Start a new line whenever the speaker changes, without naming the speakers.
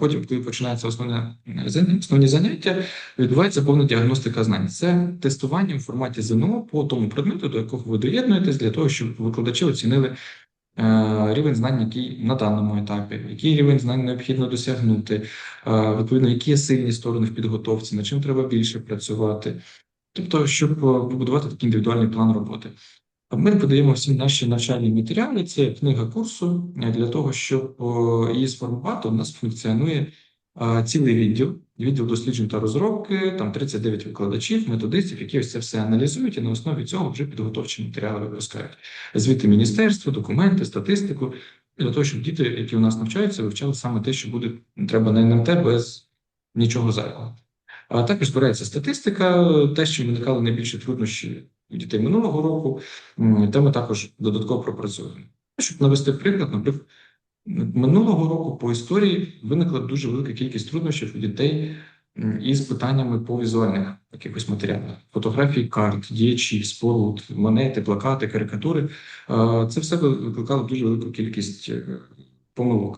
потім, коли починається основне основні заняття, відбувається повна діагностика знань. Це тестування в форматі ЗНО по тому предмету, до якого ви доєднуєтесь, для того, щоб викладачі оцінили е, рівень знань, який на даному етапі, який рівень знань необхідно досягнути, е, відповідно, які є сильні сторони в підготовці, над чим треба більше працювати. Тобто, щоб е, побудувати такий індивідуальний план роботи. Ми подаємо всі наші навчальні матеріали. Це книга курсу для того, щоб її сформувати. У нас функціонує цілий відділ, відділ досліджень та розробки. Там 39 викладачів, методистів, які ось це все аналізують, і на основі цього вже підготовчі матеріали випускають. Звіти міністерства, документи, статистику для того, щоб діти, які у нас навчаються, вивчали саме те, що буде треба на НМТ без нічого зайвого. А також збирається статистика, те, що виникали найбільші труднощі дітей минулого року, те ми також додатково пропрацюємо. Щоб навести приклад, наприклад, минулого року по історії виникла дуже велика кількість труднощів у дітей із питаннями по візуальних якихось матеріалах: фотографії карт, діячів, споруд, монети, плакати, карикатури. Це все викликало дуже велику кількість е, помилок.